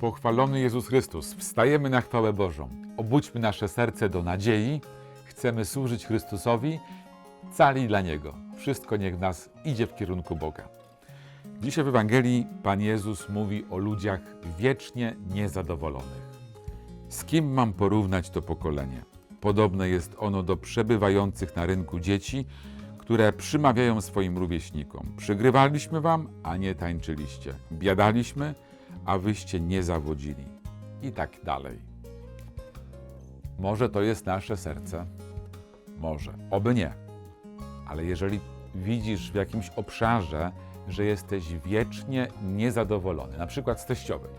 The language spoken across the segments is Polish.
Pochwalony Jezus Chrystus, wstajemy na chwałę Bożą. Obudźmy nasze serce do nadziei. Chcemy służyć Chrystusowi, cali dla Niego. Wszystko niech w nas idzie w kierunku Boga. Dzisiaj w Ewangelii Pan Jezus mówi o ludziach wiecznie niezadowolonych. Z kim mam porównać to pokolenie? Podobne jest ono do przebywających na rynku dzieci, które przymawiają swoim rówieśnikom. Przygrywaliśmy wam, a nie tańczyliście. Biadaliśmy, a wyście nie zawodzili. I tak dalej. Może to jest nasze serce? Może. Oby nie. Ale jeżeli widzisz w jakimś obszarze, że jesteś wiecznie niezadowolony, na przykład z teściowej,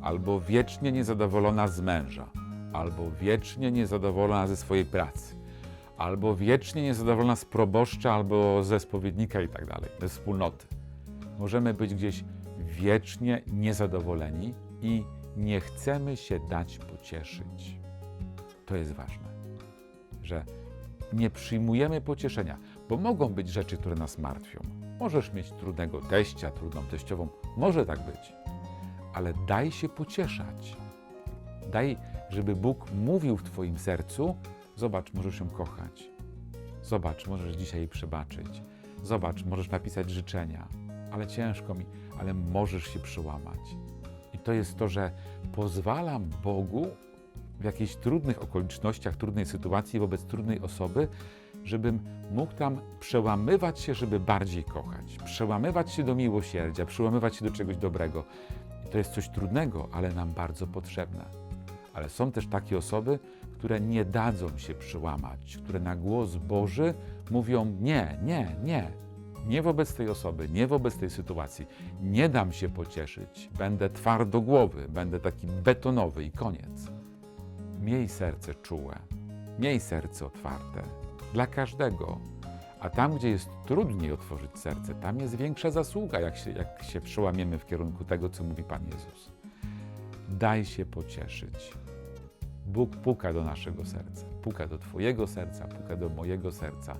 albo wiecznie niezadowolona z męża, albo wiecznie niezadowolona ze swojej pracy, albo wiecznie niezadowolona z proboszcza, albo ze spowiednika i tak dalej, ze wspólnoty. Możemy być gdzieś wiecznie niezadowoleni i nie chcemy się dać pocieszyć. To jest ważne, że nie przyjmujemy pocieszenia, bo mogą być rzeczy, które nas martwią. Możesz mieć trudnego teścia, trudną teściową, może tak być, ale daj się pocieszać. Daj, żeby Bóg mówił w Twoim sercu: Zobacz, możesz ją kochać. Zobacz, możesz dzisiaj jej przebaczyć. Zobacz, możesz napisać życzenia, ale ciężko mi, ale możesz się przełamać. I to jest to, że pozwalam Bogu w jakichś trudnych okolicznościach, trudnej sytuacji wobec trudnej osoby, żebym mógł tam przełamywać się, żeby bardziej kochać, przełamywać się do miłosierdzia, przełamywać się do czegoś dobrego. I to jest coś trudnego, ale nam bardzo potrzebne. Ale są też takie osoby, które nie dadzą się przełamać, które na głos Boży mówią: Nie, nie, nie. Nie wobec tej osoby, nie wobec tej sytuacji. Nie dam się pocieszyć. Będę twardogłowy, będę taki betonowy i koniec. Miej serce czułe, miej serce otwarte dla każdego. A tam, gdzie jest trudniej otworzyć serce, tam jest większa zasługa, jak się, jak się przełamiemy w kierunku tego, co mówi Pan Jezus. Daj się pocieszyć. Bóg puka do naszego serca, puka do Twojego serca, puka do mojego serca.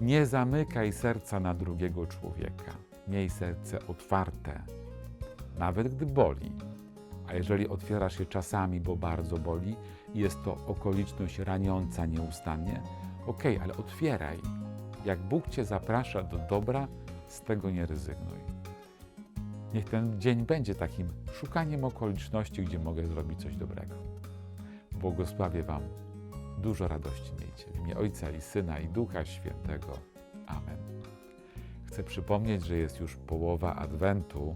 Nie zamykaj serca na drugiego człowieka. Miej serce otwarte, nawet gdy boli. A jeżeli otwierasz je czasami, bo bardzo boli jest to okoliczność raniąca nieustannie, okej, ale otwieraj. Jak Bóg Cię zaprasza do dobra, z tego nie rezygnuj. Niech ten dzień będzie takim szukaniem okoliczności, gdzie mogę zrobić coś dobrego. Błogosławię Wam. Dużo radości miejcie. W imię Ojca i Syna i Ducha Świętego. Amen. Chcę przypomnieć, że jest już połowa Adwentu.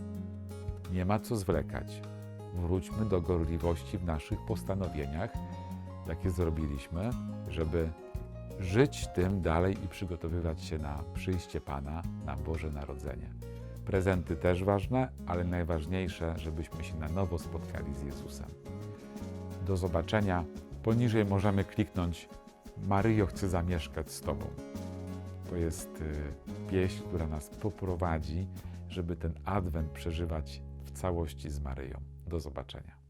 Nie ma co zwlekać. Wróćmy do gorliwości w naszych postanowieniach, jakie zrobiliśmy, żeby żyć tym dalej i przygotowywać się na przyjście Pana, na Boże Narodzenie. Prezenty też ważne, ale najważniejsze, żebyśmy się na nowo spotkali z Jezusem. Do zobaczenia. Poniżej możemy kliknąć Maryjo chce zamieszkać z Tobą. To jest y, pieśń, która nas poprowadzi, żeby ten adwent przeżywać w całości z Maryją. Do zobaczenia.